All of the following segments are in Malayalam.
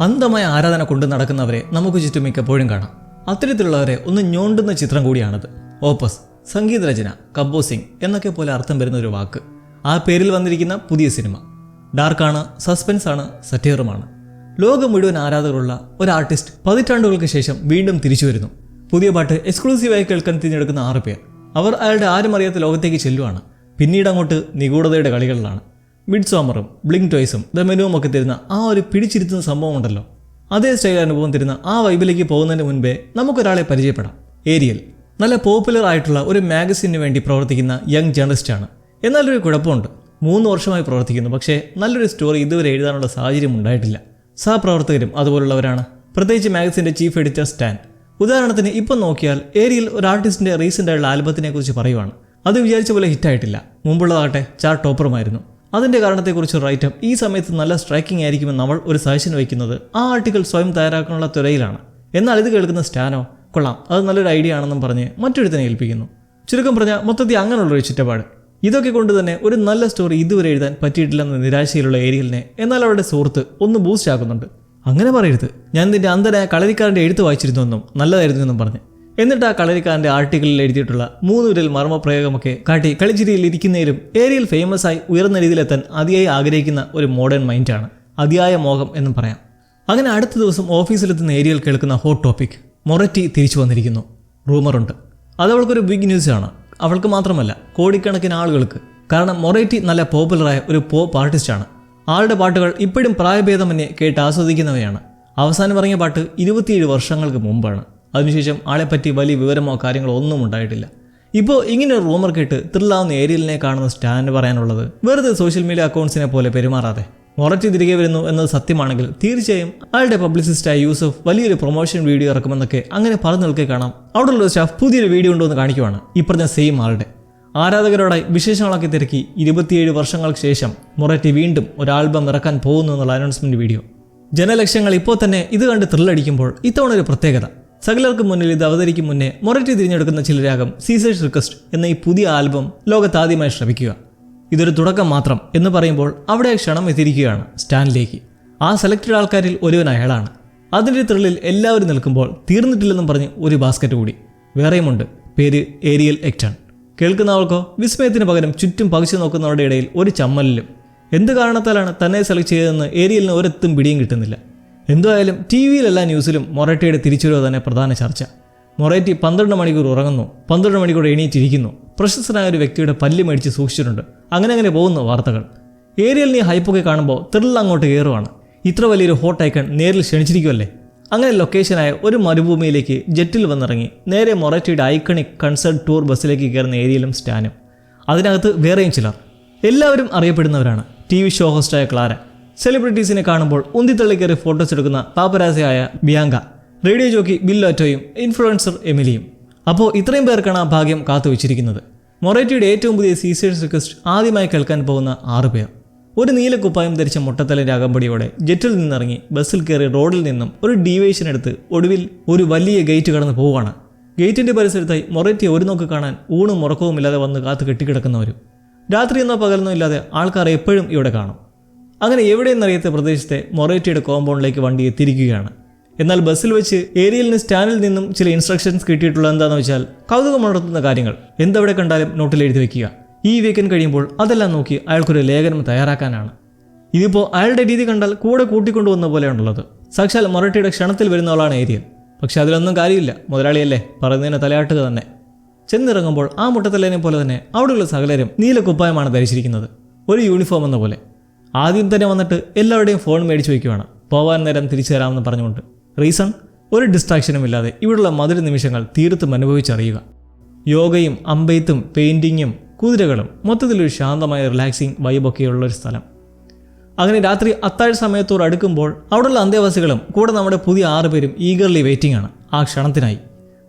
അന്ധമായ ആരാധന കൊണ്ട് നടക്കുന്നവരെ നമുക്ക് ചുറ്റും മിക്കപ്പോഴും കാണാം. അത്തരത്തിലുള്ളവരെ ഒന്ന് ഞോണ്ടുന്ന ചിത്രം കൂടിയാണത്. ഓപ്പസ് സംഗീതരചന കമ്പോസിംഗ് എന്നൊക്കെ പോലെ അർത്ഥം വരുന്ന ഒരു വാക്ക്. ആ പേരിൽ വന്നിരിക്കുന്ന പുതിയ സിനിമ. ഡാർക്കാണ് സസ്പെൻസ് ആണ് സറ്റീറുമാണ്. ലോകം മുഴുവൻ ആരാധകരുള്ള ഒരു ആർട്ടിസ്റ്റ് പതിറ്റാണ്ടുകൾക്ക് ശേഷം വീണ്ടും തിരിച്ചു വരുന്നു. പുതിയ പാട്ട് എക്സ്ക്ലൂസീവായി കേൾക്കാൻ തിരഞ്ഞെടുക്കുന്ന ആറ് പേർ. അവർ അയാളുടെ ആരും അറിയാത്ത ലോകത്തേക്ക് ചെല്ലുവാണ്. പിന്നീട് അങ്ങോട്ട് നിഗൂഢതയുടെ കളികളിലാണ്. മിഡ് സോമറും ബ്ലിങ്ക് ടോയ്സും ദ മെനുവും ഒക്കെ തരുന്ന ആ ഒരു പിടിച്ചിരുത്തുന്ന സംഭവം ഉണ്ടല്ലോ അതേ സ്റ്റൈൽ അനുഭവം തരുന്ന ആ വൈബിലേക്ക് പോകുന്നതിന് മുൻപേ നമുക്കൊരാളെ പരിചയപ്പെടാം. ഏരിയൽ നല്ല പോപ്പുലർ ആയിട്ടുള്ള ഒരു മാഗസീനു വേണ്ടി പ്രവർത്തിക്കുന്ന യങ് ജേർണലിസ്റ്റാണ് എന്നാലൊരു കുഴപ്പമുണ്ട്. മൂന്ന് വർഷമായി പ്രവർത്തിക്കുന്നു. പക്ഷേ നല്ലൊരു സ്റ്റോറി ഇതുവരെ എഴുതാനുള്ള സാഹചര്യം ഉണ്ടായിട്ടില്ല. സഹപ്രവർത്തകരും അതുപോലുള്ളവരാണ്. പ്രത്യേകിച്ച് മാഗസിന്റെ ചീഫ് എഡിറ്റർ സ്റ്റാൻ ഉദാഹരണത്തിന് ഇപ്പം നോക്കിയാൽ ഏരിയൽ ഒരു ആർട്ടിസ്റ്റിന്റെ റീസെന്റ് ആയിട്ടുള്ള ആൽബത്തിനെ കുറിച്ച് പറയുവാണ്. അത് വിചാരിച്ച പോലെ ഹിറ്റായിട്ടില്ല മുമ്പുള്ളതാകട്ടെ ചാർട്ട് ടോപ്പറുമായിരുന്നു അതിന്റെ കാരണത്തെക്കുറിച്ച് റൈറ്റം ഈ സമയത്ത് നല്ല സ്ട്രൈക്കിംഗ് ആയിരിക്കുമെന്ന് നമ്മൾ ഒരു സജഷൻ വയ്ക്കുന്നത് ആ ആർട്ടിക്കിൾ സ്വയം തയ്യാറാക്കാനുള്ള തുരയിലാണ്. എന്നാൽ ഇത് കേൾക്കുന്ന സ്റ്റാനോ കൊള്ളാം അത് നല്ലൊരു ഐഡിയ ആണെന്നും പറഞ്ഞ് മറ്റൊരുത്തിനെ ഏൽപ്പിക്കുന്നു. ചുരുക്കം പറഞ്ഞാൽ മൊത്തത്തിൽ അങ്ങനെയുള്ളൊരു ചുറ്റപ്പാട് ഇതൊക്കെ കൊണ്ട് തന്നെ ഒരു നല്ല സ്റ്റോറി ഇതുവരെ എഴുതാൻ പറ്റിയിട്ടില്ലെന്ന നിരാശയിലുള്ള ഏരിയലിനെ എന്നാൽ അവരുടെ സുഹൃത്ത് ഒന്ന് ബൂസ്റ്റ് ആക്കുന്നുണ്ട്. അങ്ങനെ പറയരുത്. ഞാൻ നിന്റെ അന്തരായ കളരിക്കാരന്റെ എഴുത്ത് വായിച്ചിരുന്നുവെന്നും നല്ലതായിരുന്നു എന്നും പറഞ്ഞ്. എന്നിട്ട് ആ കളരിക്കാരന്റെ ആർട്ടിക്കിളിൽ എഴുതിയിട്ടുള്ള മൂന്ന് വിരൽ മർമ്മപ്രയോഗമൊക്കെ കാട്ടി കളിച്ചിരിയിൽ ഇരിക്കുന്നതിലും ഏരിയയിൽ ഫേമസ് ആയി ഉയർന്ന രീതിയിലെത്താൻ അതിയായി ആഗ്രഹിക്കുന്ന ഒരു മോഡേൺ മൈൻഡാണ് അതിയായ മോഹം എന്നും പറയാം. അങ്ങനെ അടുത്ത ദിവസം ഓഫീസിലെത്തുന്ന ഏരിയൽ കേൾക്കുന്ന ഹോട്ട് ടോപ്പിക് മൊററ്റി തിരിച്ചു വന്നിരിക്കുന്നു. റൂമറുണ്ട് അത് അവൾക്കൊരു ബിഗ് ന്യൂസ് ആണ്. അവൾക്ക് മാത്രമല്ല കോടിക്കണക്കിന് ആളുകൾക്ക്. കാരണം മൊറേറ്റി നല്ല പോപ്പുലറായ ഒരു പോപ്പ് ആർട്ടിസ്റ്റാണ് ആളുടെ പാട്ടുകൾ ഇപ്പോഴും പ്രായഭേദമന്യേ കേട്ട് ആസ്വദിക്കുന്നവയാണ്. അവസാനം ഇറങ്ങിയ പാട്ട് ഇരുപത്തിയേഴ് വർഷങ്ങൾക്ക് മുമ്പാണ്. അതിനുശേഷം ആളെപ്പറ്റി വലിയ വിവരമോ കാര്യങ്ങളോ ഒന്നും ഉണ്ടായിട്ടില്ല. ഇപ്പോൾ ഇങ്ങനെ ഒരു റൂമർ കേട്ട് ത്രില്ലാവുന്ന ഏരിയലിനെ കാണുന്ന സ്റ്റാൻഡ് പറയാനുള്ളത് വെറുതെ സോഷ്യൽ മീഡിയ അക്കൗണ്ട്സിനെ പോലെ പെരുമാറാതെ. മൊററ്റി തിരികെ വരുന്നു എന്നത് സത്യമാണെങ്കിൽ തീർച്ചയായും ആളുടെ പബ്ലിസിസ്റ്റായ യൂസഫ് വലിയൊരു പ്രൊമോഷൻ വീഡിയോ ഇറക്കുമെന്നൊക്കെ അങ്ങനെ പറഞ്ഞു നിൽക്കെ കാണാം. അവിടെയുള്ള സ്റ്റാഫ് പുതിയൊരു വീഡിയോ ഉണ്ടോ എന്ന് കാണിക്കുവാണ്. ഈ പറഞ്ഞ സെയിം ആളുടെ. ആരാധകരോടായി വിശേഷങ്ങളൊക്കെ തിരക്കി ഇരുപത്തിയേഴ് വർഷങ്ങൾക്ക് ശേഷം മൊററ്റി വീണ്ടും ഒരു ആൽബം ഇറക്കാൻ പോകുന്നു എന്നുള്ള അനൗൺസ്മെന്റ് വീഡിയോ ജനലക്ഷ്യങ്ങൾ ഇപ്പോൾ തന്നെ ഇത് കണ്ട് ത്രില്ലടിക്കുമ്പോൾ ഇത്തവണ ഒരു പ്രത്യേകത. സകലർക്ക് മുന്നിൽ ഇത് അവതരിക്കും മുന്നേ മൊററ്റി തിരഞ്ഞെടുക്കുന്ന ചില രാഗം സീസേഴ്സ് റിക്വസ്റ്റ് എന്ന ഈ പുതിയ ആൽബം ലോകത്താദ്യമായി ശ്രമിക്കുക. ഇതൊരു തുടക്കം മാത്രം എന്ന് പറയുമ്പോൾ അവിടെ ക്ഷണം എത്തിയിരിക്കുകയാണ് സ്റ്റാൻലേക്ക് ആ സെലക്റ്റഡ് ആൾക്കാരിൽ ഒരുവൻ അയാളാണ്. അതിന്റെ ത്രില്ലിൽ എല്ലാവരും നിൽക്കുമ്പോൾ തീർന്നിട്ടില്ലെന്നും പറഞ്ഞ് ഒരു ബാസ്ക്കറ്റ് കൂടി. വേറെയുമുണ്ട് പേര് ഏരിയൽ എക്ടൺ. കേൾക്കുന്നവൾക്കോ വിസ്മയത്തിന് പകരം ചുറ്റും പകച്ചു നോക്കുന്നവരുടെ ഇടയിൽ ഒരു ചമ്മലിലും. എന്ത് കാരണത്താലാണ് തന്നെ സെലക്ട് ചെയ്തതെന്ന് ഏരിയലിന് ഒരെത്തും പിടിയും കിട്ടുന്നില്ല. എന്തായാലും ടി വിയിലെല്ലാ ന്യൂസിലും മൊറേറ്റയുടെ തിരിച്ചുവരവ് തന്നെ പ്രധാന ചർച്ച. മൊറേറ്റി പന്ത്രണ്ട് മണിക്കൂർ ഉറങ്ങുന്നു. പന്ത്രണ്ട് മണിക്കൂർ എണീറ്റിരിക്കുന്നു. പ്രശസ്തനായ ഒരു വ്യക്തിയുടെ പല്ല് മേടിച്ച് സൂക്ഷിച്ചിട്ടുണ്ട്. അങ്ങനെ അങ്ങനെ പോകുന്നു വാർത്തകൾ. ഏരിയൽ നീ ഹൈപ്പൊക്കെ കാണുമ്പോൾ ത്രിll അങ്ങോട്ട് കയറുവാണ്. ഇത്ര വലിയൊരു ഹോട്ട് ഐക്കൺ നേരിൽ ക്ഷണിച്ചിരിക്കുമല്ലേ അങ്ങനെ ലൊക്കേഷനായ ഒരു മരുഭൂമിയിലേക്ക് ജെറ്റിൽ വന്നിറങ്ങി. നേരെ മൊറേറ്റയുടെ ഐക്കണിക് കൺസേർട്ട് ടൂർ ബസ്സിലേക്ക് കയറുന്ന ഏരിയയിലും സ്റ്റാനും. അതിനകത്ത് വേറെയും ചിലർ. എല്ലാവരും അറിയപ്പെടുന്നവരാണ്. ടി വി ഷോ ഹോസ്റ്റായ ക്ലാര സെലിബ്രിറ്റീസിനെ കാണുമ്പോൾ ഉന്തിത്തള്ളി കയറി ഫോട്ടോസ് എടുക്കുന്ന പാപ്പരാസയായ ബിയാങ്ക. റേഡിയോ ജോക്കി ബില്ലോറ്റോയും ഇൻഫ്ലുവൻസർ എമിലിയും. അപ്പോൾ ഇത്രയും പേർക്കാണ് ആ ഭാഗ്യം കാത്തു വെച്ചിരിക്കുന്നത്. മൊറേറ്റിയുടെ ഏറ്റവും പുതിയ സീസേഴ്സ് റിക്വസ്റ്റ് ആദ്യമായി കേൾക്കാൻ പോകുന്ന ആറ് പേർ. ഒരു നീലക്കുപ്പായം ധരിച്ച മുട്ടത്തലിന്റെ അകമ്പടിയോടെ ജെറ്റിൽ നിന്നിറങ്ങി ബസ്സിൽ കയറി റോഡിൽ നിന്നും ഒരു ഡീവേഷൻ എടുത്ത് ഒടുവിൽ ഒരു വലിയ ഗേറ്റ് കടന്ന് പോവുകയാണ്. ഗേറ്റിന്റെ പരിസരത്തായി മൊറേറ്റി ഒരു നോക്ക് കാണാൻ ഊണും ഉറക്കവും ഇല്ലാതെ വന്ന് കാത്തു കെട്ടിക്കിടക്കുന്നവരും. രാത്രിയെന്നോ പകലെന്നോ ഇല്ലാതെ ആൾക്കാർ എപ്പോഴും ഇവിടെ കാണും. അങ്ങനെ എവിടെയെന്നറിയാത്ത പ്രദേശത്തെ മൊറേറ്റിയുടെ കോമ്പൗണ്ടിലേക്ക് വണ്ടി എത്തിയിരിക്കുകയാണ്. എന്നാൽ ബസ്സിൽ വെച്ച് ഏരിയലിന് സ്റ്റാനിൽ നിന്നും ചില ഇൻസ്ട്രക്ഷൻസ് കിട്ടിയിട്ടുള്ളത് എന്താണെന്ന് വെച്ചാൽ കൗതുകമുണർത്തുന്ന കാര്യങ്ങൾ. എന്തവിടെ കണ്ടാലും നോട്ടിൽ എഴുതി വെക്കുക. ഈ വീക്കെൻഡ് കഴിയുമ്പോൾ അതെല്ലാം നോക്കി അയാൾക്കൊരു ലേഖനം തയ്യാറാക്കാനാണ്. ഇതിപ്പോൾ അയാളുടെ രീതി കണ്ടാൽ കൂടെ കൂട്ടിക്കൊണ്ടുവന്ന പോലെയാണുള്ളത്. സാക്ഷാൽ മൊറട്ടിയുടെ ക്ഷണത്തിൽ വരുന്ന ആളാണ് ഏരിയൽ പക്ഷെ അതിലൊന്നും കാര്യമില്ല. മുതലാളിയല്ലേ? പറയുന്നതിന് തലയാട്ടുക തന്നെ. ചെന്നിറങ്ങുമ്പോൾ ആ മുട്ടത്തലേനെ പോലെ തന്നെ അവിടെയുള്ള സകലരും നീല കുപ്പായമാണ് ധരിച്ചിരിക്കുന്നത്. ഒരു യൂണിഫോം എന്ന പോലെ. ആദ്യം തന്നെ വന്നിട്ട് എല്ലാവരുടെയും ഫോൺ മേടിച്ച് വയ്ക്കുവാണ്. പോവാൻ നേരം തിരിച്ചു തരാമെന്ന് പറഞ്ഞുകൊണ്ട്. റീസൺ? ഒരു ഡിസ്ട്രാക്ഷനും ഇല്ലാതെ ഇവിടെയുള്ള മധുര നിമിഷങ്ങൾ തീർത്തും അനുഭവിച്ചറിയുക. യോഗയും അമ്പെയ്ത്തും പെയിന്റിങ്ങും കുതിരകളും മൊത്തത്തിലൊരു ശാന്തമായ റിലാക്സിങ് വൈബൊക്കെയുള്ള ഒരു സ്ഥലം. അങ്ങനെ രാത്രി അത്താഴ സമയത്തോട് അടുക്കുമ്പോൾ അവിടെയുള്ള അന്തേവാസികളും കൂടെ നമ്മുടെ പുതിയ ആറ് പേരും ഈഗർലി വെയിറ്റിംഗ് ആണ്. ആ ക്ഷണത്തിനായി.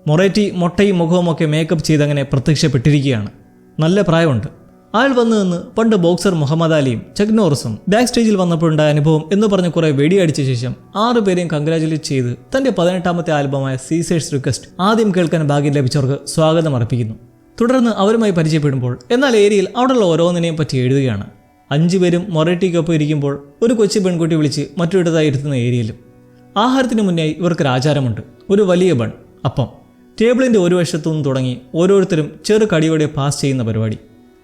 മൊറേറ്റി മൊട്ടയും മുഖവും ഒക്കെ മേക്കപ്പ് ചെയ്തങ്ങനെ പ്രത്യക്ഷപ്പെട്ടിരിക്കുകയാണ്. നല്ല പ്രായമുണ്ട്. അയാൾ വന്നു നിന്ന് പണ്ട് ബോക്സർ മുഹമ്മദ് അലിയും ചെക് നോറിസും ബാക്ക് സ്റ്റേജിൽ വന്നപ്പോഴുണ്ടായ അനുഭവം എന്ന് പറഞ്ഞ് കുറെ വെടിയടിച്ച ശേഷം ആറ് പേരെയും കൺഗ്രാചുലേറ്റ് ചെയ്ത് തന്റെ പതിനെട്ടാമത്തെ ആൽബമായ സീസേഴ്സ് റിക്വസ്റ്റ് ആദ്യം കേൾക്കാൻ ഭാഗ്യം ലഭിച്ചവർക്ക് സ്വാഗതം അർപ്പിക്കുന്നു. തുടർന്ന് അവരുമായി പരിചയപ്പെടുമ്പോൾ എന്നാൽ ഏരിയയിൽ അവിടെയുള്ള ഓരോന്നിനെയും പറ്റി എഴുതുകയാണ്. അഞ്ചുപേരും മൊറേറ്റിക്കൊപ്പം ഇരിക്കുമ്പോൾ ഒരു കൊച്ചു പെൺകുട്ടി വിളിച്ച് മറ്റൊരിടത്തായി ഇരുത്തുന്ന ഏരിയയിലും. ആഹാരത്തിന് മുന്നേ ഇവർക്കൊരു ആചാരമുണ്ട്. ഒരു വലിയ ബൺ അപ്പം. ടേബിളിന്റെ ഒരു വശത്തു നിന്ന് തുടങ്ങി ഓരോരുത്തരും ചെറു കടിയോടെ പാസ് ചെയ്യുന്ന പരിപാടി.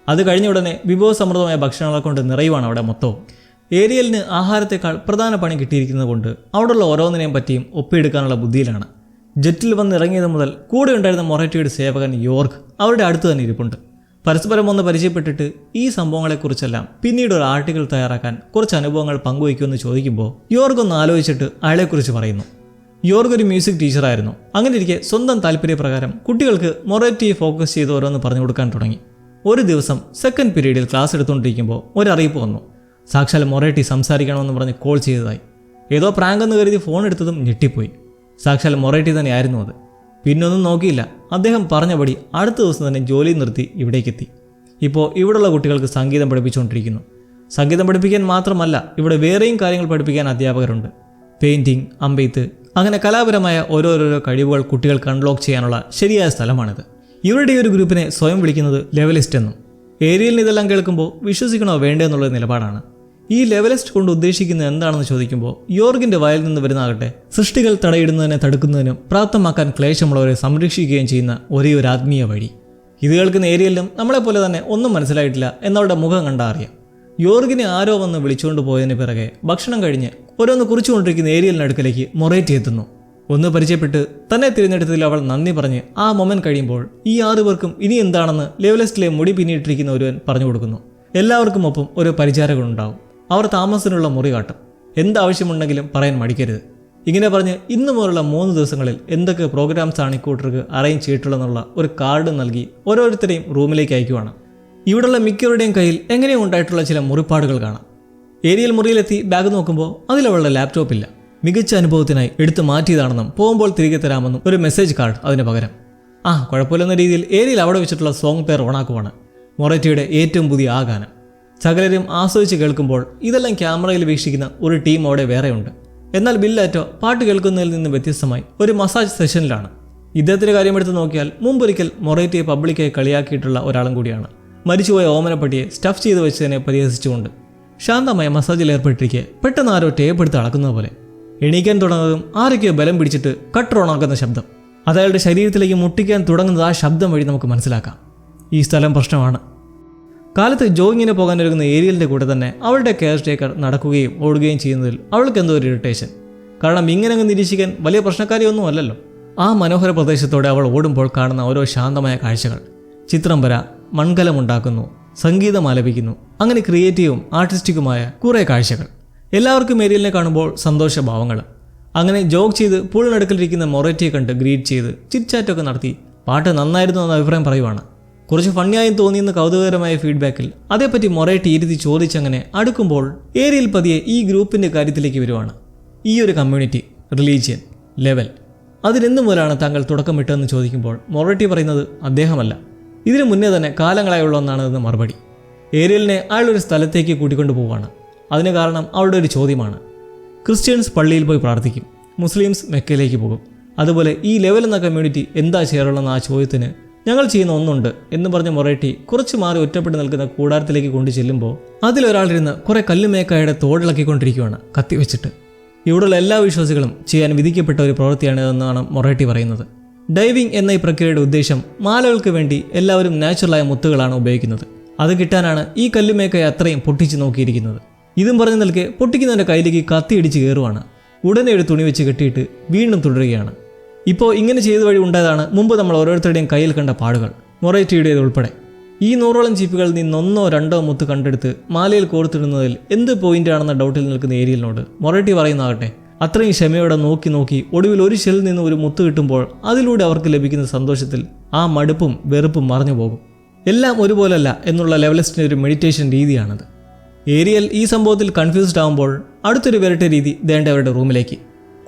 അത് കഴിഞ്ഞ ഉടനെ വിഭവസമൃദ്ധമായ ഭക്ഷണങ്ങളെ കൊണ്ട് നിറയുവാണ് അവിടെ മൊത്തവും. ഏരിയലിന് ആഹാരത്തെക്കാൾ പ്രധാന പണി കിട്ടിയിരിക്കുന്നത് കൊണ്ട് അവിടെയുള്ള ഓരോന്നിനെയും പറ്റിയും ഒപ്പിയെടുക്കാനുള്ള ബുദ്ധിയിലാണ്. ജെറ്റിൽ വന്ന് ഇറങ്ങിയത് മുതൽ കൂടെ ഉണ്ടായിരുന്ന മൊറേറ്റയുടെ സേവകൻ യോർക്ക് അവരുടെ അടുത്ത് തന്നെ ഇരിപ്പുണ്ട്. പരസ്പരം ഒന്ന് പരിചയപ്പെട്ടിട്ട് ഈ സംഭവങ്ങളെക്കുറിച്ചെല്ലാം പിന്നീട് ഒരു ആർട്ടിക്കിൾ തയ്യാറാക്കാൻ കുറച്ച് അനുഭവങ്ങൾ പങ്കുവയ്ക്കുമെന്ന് ചോദിക്കുമ്പോൾ യോർഗ് ഒന്ന് ആലോചിച്ചിട്ട് അയാളെക്കുറിച്ച് പറയുന്നു. യോർഗ് ഒരു മ്യൂസിക് ടീച്ചറായിരുന്നു. അങ്ങനെ ഇരിക്കെ സ്വന്തം താല്പര്യപ്രകാരം കുട്ടികൾക്ക് മൊറേറ്റിയെ ഫോക്കസ് ചെയ്ത് ഓരോന്ന് പറഞ്ഞു കൊടുക്കാൻ തുടങ്ങി. ഒരു ദിവസം സെക്കൻഡ് പീരീഡിൽ ക്ലാസ് എടുത്തുകൊണ്ടിരിക്കുമ്പോൾ ഒരറിയിപ്പ് വന്നു. സാക്ഷാൽ മൊറേറ്റി സംസാരിക്കണമെന്ന് പറഞ്ഞ് കോൾ ചെയ്തതായി. ഏതോ പ്രാങ്ക് എന്ന് കരുതി ഫോൺ എടുത്തതും ഞെട്ടിപ്പോയി. സാക്ഷാൽ മൊറേറ്റി തന്നെയായിരുന്നു അത്. പിന്നൊന്നും നോക്കിയില്ല. അദ്ദേഹം പറഞ്ഞപടി അടുത്ത ദിവസം തന്നെ ജോലി നിർത്തി ഇവിടേക്കെത്തി. ഇപ്പോൾ ഇവിടെയുള്ള കുട്ടികൾക്ക് സംഗീതം പഠിപ്പിച്ചുകൊണ്ടിരിക്കുന്നു. സംഗീതം പഠിപ്പിക്കാൻ മാത്രമല്ല ഇവിടെ വേറെയും കാര്യങ്ങൾ പഠിപ്പിക്കാൻ അധ്യാപകരുണ്ട്. പെയിന്റിങ് അമ്പെയ്ത്ത് അങ്ങനെ കലാപരമായ ഓരോരോരോ കഴിവുകൾ കുട്ടികൾക്ക് അൺലോക്ക് ചെയ്യാനുള്ള ശരിയായ സ്ഥലമാണിത്. ഇവരുടെ ഒരു ഗ്രൂപ്പിനെ സ്വയം വിളിക്കുന്നത് ലെവലിസ്റ്റ് എന്നും ഏരിയലിന് ഇതെല്ലാം കേൾക്കുമ്പോൾ വിശ്വസിക്കണോ വേണ്ടേ എന്നുള്ള നിലപാടാണ്. ഈ ലെവലിസ്റ്റ് കൊണ്ട് ഉദ്ദേശിക്കുന്നത് എന്താണെന്ന് ചോദിക്കുമ്പോൾ യോർഗിന്റെ വായിൽ നിന്ന് വരുന്നാകട്ടെ സൃഷ്ടികൾ തടയിടുന്നതിനെ തടുക്കുന്നതിനും പ്രാപ്തമാക്കാൻ ക്ലേശമുള്ളവരെ സംരക്ഷിക്കുകയും ചെയ്യുന്ന ഒരേ ഒരു ആത്മീയ വഴി. ഇത് കേൾക്കുന്ന ഏരിയലിലും നമ്മളെപ്പോലെ തന്നെ ഒന്നും മനസ്സിലായിട്ടില്ല എന്നവരുടെ മുഖം കണ്ടാ അറിയാം. യോർഗിനെ ആരോ വന്ന് വിളിച്ചുകൊണ്ട് പോയതിന് പിറകെ ഭക്ഷണം കഴിഞ്ഞ് ഓരോന്ന് കുറിച്ചുകൊണ്ടിരിക്കുന്ന ഏരിയലിനടുക്കലേക്ക് മൊറേറ്റി എത്തുന്നു. ഒന്ന് പരിചയപ്പെട്ട് തന്നെ തിരഞ്ഞെടുത്തതിൽ അവൾ നന്ദി പറഞ്ഞ് ആ മൊമെന്റ് കഴിയുമ്പോൾ ഈ ആറു പേർക്കും ഇനി എന്താണെന്ന് ലെവലിസ്റ്റിലെ മുടി പിന്നിട്ടിരിക്കുന്ന ഒരുവൻ പറഞ്ഞു കൊടുക്കുന്നു. എല്ലാവർക്കും ഒപ്പം ഒരു പരിചാരകനുണ്ടാവും അവർ താമസത്തിനുള്ള മുറി കാട്ടും. എന്താവശ്യമുണ്ടെങ്കിലും പറയാൻ മടിക്കരുത്. ഇങ്ങനെ പറഞ്ഞ് ഇന്നു മുതലുള്ള മൂന്ന് ദിവസങ്ങളിൽ എന്തൊക്കെ പ്രോഗ്രാംസ് ആണ് ഇക്കൂട്ടർക്ക് അറേഞ്ച് ചെയ്തിട്ടുള്ളതെന്നുള്ള ഒരു കാർഡ് നൽകി ഓരോരുത്തരെയും റൂമിലേക്ക് അയക്കുവാണ്. ഇവിടെയുള്ള മിക്കവരുടെയും കയ്യിൽ എങ്ങനെയും ഉണ്ടായിട്ടുള്ള ചില മുറിപ്പാടുകൾ കാണാം. ഏരിയൽ മുറിയിലെത്തി ബാഗ് നോക്കുമ്പോൾ അതിലവളുടെ ലാപ്ടോപ്പ് ഇല്ല. മികച്ച അനുഭവത്തിനായി എടുത്തു മാറ്റിയതാണെന്നും പോകുമ്പോൾ തിരികെ തരാമെന്നും ഒരു മെസ്സേജ് കാർഡ് അതിന് പകരം. ആ കുഴപ്പമില്ലെന്ന രീതിയിൽ ഏരിയൽ അവിടെ വെച്ചിട്ടുള്ള സോങ് പേർ ഓണാക്കുവാണ്. മൊറേറ്റയുടെ ഏറ്റവും പുതിയ ആ ഗാനം സകലരും ആസ്വദിച്ച് കേൾക്കുമ്പോൾ ഇതെല്ലാം ക്യാമറയിൽ വീക്ഷിക്കുന്ന ഒരു ടീം അവിടെ വേറെയുണ്ട്. എന്നാൽ ബില്ലാറ്റോ പാട്ട് കേൾക്കുന്നതിൽ നിന്ന് വ്യത്യസ്തമായി ഒരു മസാജ് സെഷനിലാണ് ഇദ്ദേഹത്തിന്റെ കാര്യമെടുത്ത് നോക്കിയാൽ മുമ്പൊരിക്കൽ മൊറേറ്റയെ പബ്ലിക്കായി കളിയാക്കിയിട്ടുള്ള ഒരാളും കൂടിയാണ്. മരിച്ചുപോയ ഓമനപ്പട്ടിയെ സ്റ്റഫ് ചെയ്ത് വെച്ചതിനെ പരിഹസിച്ചുകൊണ്ട് ശാന്തമായ മസാജിൽ ഏർപ്പെട്ടിരിക്കെ പെട്ടെന്ന് ആരോ ടേപ്പ് എടുത്ത് അളക്കുന്നത് പോലെ. എണീക്കാൻ തുടങ്ങുന്നതും ആരൊക്കെയോ ബലം പിടിച്ചിട്ട് കട്ടർ ഓണാക്കുന്ന ശബ്ദം. അത് അയാളുടെ ശരീരത്തിലേക്ക് മുട്ടിക്കാൻ തുടങ്ങുന്നത് ആ ശബ്ദം വഴി നമുക്ക് മനസ്സിലാക്കാം. ഈ സ്ഥലം പ്രശ്നമാണ്. കാലത്ത് ജോഗിങ്ങിന് പോകാൻ ഒരുങ്ങുന്ന ഏരിയലിന്റെ കൂടെ തന്നെ അവളുടെ കെയർ ടേക്കർ നടക്കുകയും ഓടുകയും ചെയ്യുന്നതിൽ അവൾക്ക് എന്തോ ഒരു ഇറിറ്റേഷൻ കാരണം ഇങ്ങനെ അങ്ങ് നിരീക്ഷിക്കാൻ വലിയ പ്രശ്നക്കാരിയൊന്നും അല്ലല്ലോ. ആ മനോഹര പ്രദേശത്തോടെ അവൾ ഓടുമ്പോൾ കാണുന്ന ഓരോ ശാന്തമായ കാഴ്ചകൾ. ചിത്രം വര മൺകലമുണ്ടാക്കുന്നു സംഗീതം ആലപിക്കുന്നു അങ്ങനെ ക്രിയേറ്റീവും ആർട്ടിസ്റ്റിക്കുമായ കുറേ കാഴ്ചകൾ. എല്ലാവർക്കും ഏരിയലിനെ കാണുമ്പോൾ സന്തോഷഭാവങ്ങൾ അങ്ങനെ ജോഗ് ചെയ്ത് പൂളിനടുക്കലിരിക്കുന്ന മൊറേറ്റിയെ കണ്ട് ഗ്രീറ്റ് ചെയ്ത് ചിറ്റ്ചാറ്റൊക്കെ നടത്തി പാട്ട് നന്നായിരുന്നു എന്ന അഭിപ്രായം പറയുവാണ്. കുറച്ച് ഫണ്ണിയായും തോന്നിയെന്ന് കൗതുകകരമായ ഫീഡ്ബാക്കിൽ അതേപ്പറ്റി മൊറേറ്റി ഇരുത്തി ചോദിച്ചങ്ങനെ അടുക്കുമ്പോൾ ഏരിയൽ പതിയെ ഈ ഗ്രൂപ്പിന്റെ കാര്യത്തിലേക്ക് വരുവാണ്. ഈ ഒരു കമ്മ്യൂണിറ്റി റിലീജിയൻ ലെവൽ അതിനെന്നു മുതലാണ് താങ്കൾ തുടക്കമിട്ടതെന്ന് ചോദിക്കുമ്പോൾ മൊറേറ്റി പറയുന്നത് അദ്ദേഹമല്ല. ഇതിനു മുന്നേ തന്നെ കാലങ്ങളായുള്ള ഒന്നാണ് മറുപടി. ഏരിയലിനെ അയാളൊരു സ്ഥലത്തേക്ക് കൂട്ടിക്കൊണ്ടു പോവാണ്. അതിന് കാരണം അവരുടെ ഒരു ചോദ്യമാണ്. ക്രിസ്ത്യൻസ് പള്ളിയിൽ പോയി പ്രാർത്ഥിക്കും. മുസ്ലിംസ് മെക്കയിലേക്ക് പോകും. അതുപോലെ ഈ ലെവൽ എന്ന കമ്മ്യൂണിറ്റി എന്താ ചെയ്യാറുള്ളതെന്ന ആ ചോദ്യത്തിന് ഞങ്ങൾ ചെയ്യുന്ന ഒന്നുണ്ട് എന്ന് പറഞ്ഞ മൊറേറ്റി കുറച്ച് മാറി ഒറ്റപ്പെട്ട് നിൽക്കുന്ന കൂടാരത്തിലേക്ക് കൊണ്ടു ചെല്ലുമ്പോൾ അതിലൊരാളിരുന്ന് കുറെ കല്ലുമേക്കായുടെ തോടിളക്കിക്കൊണ്ടിരിക്കുകയാണ് കത്തി വെച്ചിട്ട്. ഇവിടെയുള്ള എല്ലാ വിശ്വാസികളും ചെയ്യാൻ വിധിക്കപ്പെട്ട ഒരു പ്രവൃത്തിയാണ് എന്നാണ് മൊറേറ്റി പറയുന്നത്. ഡൈവിംഗ് എന്ന ഈ പ്രക്രിയയുടെ ഉദ്ദേശം മാലകൾക്ക് വേണ്ടി എല്ലാവരും നാച്ചുറലായ മുത്തുകളാണ് ഉപയോഗിക്കുന്നത്. അത് കിട്ടാനാണ് ഈ കല്ലുമേക്കയെ അത്രയും പൊട്ടിച്ചു നോക്കിയിരിക്കുന്നത്. ഇതും പറഞ്ഞു നിൽക്കെ പൊട്ടിക്കുന്നവന്റെ കയ്യിലേക്ക് കത്തിയിടിച്ച് കയറുവാണ്. ഉടനെ ഒരു തുണി വെച്ച് കെട്ടിയിട്ട് വീണ്ടും തുടരുകയാണ്. ഇപ്പോൾ ഇങ്ങനെ ചെയ്ത വഴി ഉണ്ടായതാണ് മുമ്പ് നമ്മൾ ഓരോരുത്തരുടെയും കയ്യിൽ കണ്ട പാടുകൾ. മൊറൈറ്റിയുടേത് ഉൾപ്പെടെ. ഈ നൂറോളം ചീപ്പുകളിൽ നിന്നൊന്നോ രണ്ടോ മുത്ത് കണ്ടെടുത്ത് മാലയിൽ കോർത്തിടുന്നതിൽ എന്ത് പോയിന്റ് ആണെന്ന ഡൗട്ടിൽ നിൽക്കുന്ന ഏരിയലിനോട് മൊറൈറ്റി പറയുന്നതാകട്ടെ. അത്രയും ക്ഷമയോടെ നോക്കി നോക്കി ഒടുവിൽ ഒരു ഷെല്ലിൽ നിന്ന് ഒരു മുത്ത് കിട്ടുമ്പോൾ അതിലൂടെ അവർക്ക് ലഭിക്കുന്ന സന്തോഷത്തിൽ ആ മടുപ്പും വെറുപ്പും മറഞ്ഞു പോകും എല്ലാം ഒരുപോലല്ല എന്നുള്ള ലെവലിസ്റ്റിന്റെ ഒരു മെഡിറ്റേഷൻ രീതിയാണത്. ഏരിയൽ ഈ സംഭവത്തിൽ കൺഫ്യൂസ്ഡ് ആകുമ്പോൾ അടുത്തൊരു വിരട്ട രീതി ദേണ്ട അവരുടെ റൂമിലേക്ക്.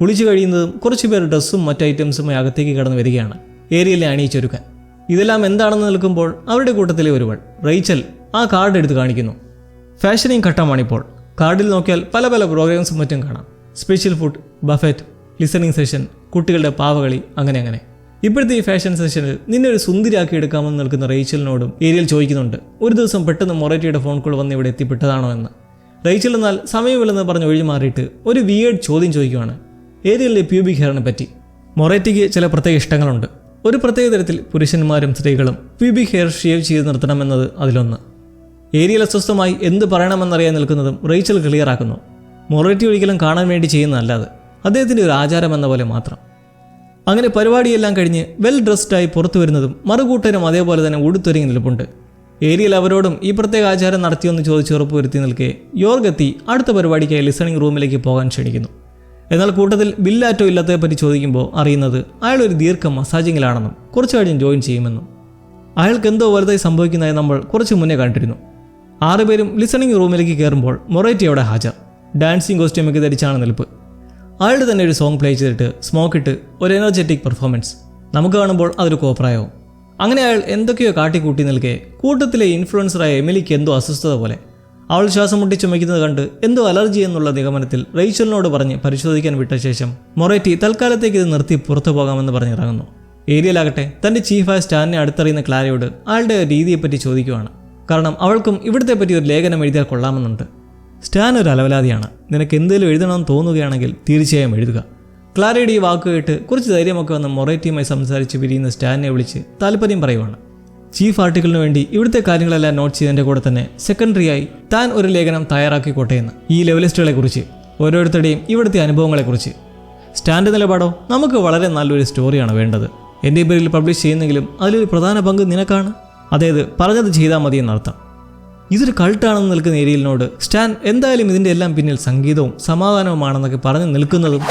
കുളിച്ചു കഴിയുന്നതും കുറച്ച് പേർ ഡ്രസ്സും മറ്റ് ഐറ്റംസും അകത്തേക്ക് കടന്നു വരികയാണ്. ഏരിയലിനെ അണിയിച്ചൊരുക്കാൻ ഇതെല്ലാം എന്താണെന്ന് നിൽക്കുമ്പോൾ അവരുടെ കൂട്ടത്തിലെ ഒരുവൾ റൈച്ചൽ ആ കാർഡ് എടുത്ത് കാണിക്കുന്നു. ഫാഷനിങ് ഘട്ടമാണിപ്പോൾ. കാർഡിൽ നോക്കിയാൽ പല പല പ്രോഗ്രാംസും മറ്റും കാണാം. Special food buffet listening session കുട്ടികളുടെ പാവകളി അങ്ങനെ അങ്ങനെ. ഇപ്പോഴത്തെ ഈ ഫാഷൻ സെഷനിൽ നിന്നെ ഒരു സുന്ദരിയാക്കി എടുക്കാമെന്ന് നിൽക്കുന്ന റേച്ചലിനോടും ഏരിയൽ ചോദിക്കുന്നുണ്ട്. ഒരു ദിവസം പെട്ടെന്ന് മൊറേറ്റിയുടെ ഫോൺ കോൾ വന്ന് ഇവിടെ എത്തിപ്പെട്ടതാണോ എന്ന്. റേച്ചൽ എന്നാൽ സമയമില്ലെന്ന് പറഞ്ഞ് ഒഴിഞ്ഞു മാറിയിട്ട് ഒരു വിയേഡ് ചോദ്യം ചോദിക്കുവാണ്. ഏരിയലിലെ പ്യൂബിക് ഹെയറിനെ പറ്റി. മൊറേറ്റിക്ക് ചില പ്രത്യേക ഇഷ്ടങ്ങളുണ്ട്. ഒരു പ്രത്യേക തരത്തിൽ പുരുഷന്മാരും സ്ത്രീകളും പ്യൂബിക് ഹെയർ ഷേവ് ചെയ്ത് നിർത്തണമെന്നത് അതിലൊന്ന്. ഏരിയൽ അസ്വസ്ഥമായി എന്ത് പറയണമെന്നറിയാൻ നിൽക്കുന്നതും റേച്ചൽ ക്ലിയർ ആക്കുന്നു. മൊറേറ്റി ഒരിക്കലും കാണാൻ വേണ്ടി ചെയ്യുന്നതല്ലാതെ അദ്ദേഹത്തിന്റെ ഒരു ആചാരം എന്ന പോലെ മാത്രം. അങ്ങനെ പരിപാടിയെല്ലാം കഴിഞ്ഞ് വെൽ ഡ്രസ്ഡായി പുറത്തു വരുന്നതും മറുകൂട്ടരും അതേപോലെ തന്നെ ഉടുത്തൊരുങ്ങി നിൽപ്പുണ്ട്. ഏരിയൽ അവരോടും ഈ പ്രത്യേക ആചാരം നടത്തിയെന്ന് ചോദിച്ച് ഉറപ്പുവരുത്തി നിൽക്കെ യോർഗത്തി അടുത്ത പരിപാടിക്കായി ലിസണിംഗ് റൂമിലേക്ക് പോകാൻ ക്ഷണിക്കുന്നു. എന്നാൽ കൂട്ടത്തിൽ ബില്ലാറ്റോ ഇല്ലാത്തതിനെ പറ്റി ചോദിക്കുമ്പോൾ അറിയുന്നത് അയാൾ ഒരു ദീർഘ മസാജിങ്ങിലാണെന്നും കുറച്ച് കഴിഞ്ഞ് ജോയിൻ ചെയ്യുമെന്നും. അയാൾക്ക് എന്തോ വലുതായി സംഭവിക്കുന്നതായി നമ്മൾ കുറച്ച് മുന്നേ കണ്ടിരുന്നു. ആറുപേരും ലിസണിംഗ് റൂമിലേക്ക് കയറുമ്പോൾ മൊറേറ്റി അവിടെ ഹാജർ. ഡാൻസിങ് കോസ്റ്റ്യൂമൊക്കെ ധരിച്ചാണ് നിൽപ്പ്. അയാളുടെ തന്നെ ഒരു സോങ് പ്ലേ ചെയ്തിട്ട് സ്മോക്ക് ഇട്ട് ഒരു എനർജറ്റിക് പെർഫോമൻസ് നമുക്ക് കാണുമ്പോൾ അതൊരു കോപ്രായവും. അങ്ങനെ അയാൾ എന്തൊക്കെയോ കാട്ടിക്കൂട്ടി നിൽക്കെ കൂട്ടത്തിലെ ഇൻഫ്ലുവൻസറായ എമിലിക്ക് എന്തോ അസ്വസ്ഥത പോലെ. അവൾ ശ്വാസം മുട്ടി ചുമയ്ക്കുന്നത് കണ്ട് എന്തോ അലർജി എന്നുള്ള നിഗമനത്തിൽ റേച്ചലിനോട് പറഞ്ഞ് പരിശോധിക്കാൻ വിട്ട ശേഷം മൊറേറ്റി തൽക്കാലത്തേക്ക് ഇത് നിർത്തി പുറത്തു പോകാമെന്ന് പറഞ്ഞിറങ്ങുന്നു. ഏരിയയിലാകട്ടെ തന്റെ ചീഫായ സ്റ്റാനിനെ അടുത്തറിയുന്ന ക്ലാരയോട് അയാളുടെ രീതിയെപ്പറ്റി ചോദിക്കുവാണ്. കാരണം അവൾക്കും ഇവിടത്തെ പറ്റി ഒരു ലേഖനം എഴുതിയാൽ കൊള്ളാമെന്നുണ്ട്. സ്റ്റാൻ ഒരു അലവലാതിയാണ്. നിനക്ക് എന്തെങ്കിലും എഴുതണമെന്ന് തോന്നുകയാണെങ്കിൽ തീർച്ചയായും എഴുതുക. ക്ലാരയുടെ ഈ വാക്ക് കേട്ട് കുറച്ച് ധൈര്യമൊക്കെ വന്ന് മൊറേറ്റിയുമായി സംസാരിച്ച് പിരിയുന്ന സ്റ്റാനിനെ വിളിച്ച് താല്പര്യം പറയുവാണ്. ചീഫ് ആർട്ടിക്കിളിന് വേണ്ടി ഇവിടുത്തെ കാര്യങ്ങളെല്ലാം നോട്ട് ചെയ്തതിന്റെ കൂടെ തന്നെ സെക്കൻഡറിയായി താൻ ഒരു ലേഖനം തയ്യാറാക്കിക്കോട്ടെ എന്ന്. ഈ ലെവലിസ്റ്റുകളെ കുറിച്ച് ഓരോരുത്തരുടെയും ഇവിടുത്തെ അനുഭവങ്ങളെക്കുറിച്ച്. സ്റ്റാൻഡ് നിലപാടോ? നമുക്ക് വളരെ നല്ലൊരു സ്റ്റോറിയാണ് വേണ്ടത്. എന്റെ പേരിൽ പബ്ലിഷ് ചെയ്യുന്നെങ്കിലും അതിലൊരു പ്രധാന പങ്ക് നിനക്കാണ്. അതായത് പറഞ്ഞത് ചെയ്താൽ മതി എന്നർത്ഥം. ഇതൊരു കൾട്ടാണെന്ന് നിൽക്കുന്ന ഏരിയലിനോട് സ്റ്റാൻ എന്തായാലും ഇതിന്റെ എല്ലാം പിന്നിൽ സംഗീതവും സമാധാനവുമാണെന്നൊക്കെ പറഞ്ഞു നിൽക്കുന്നതും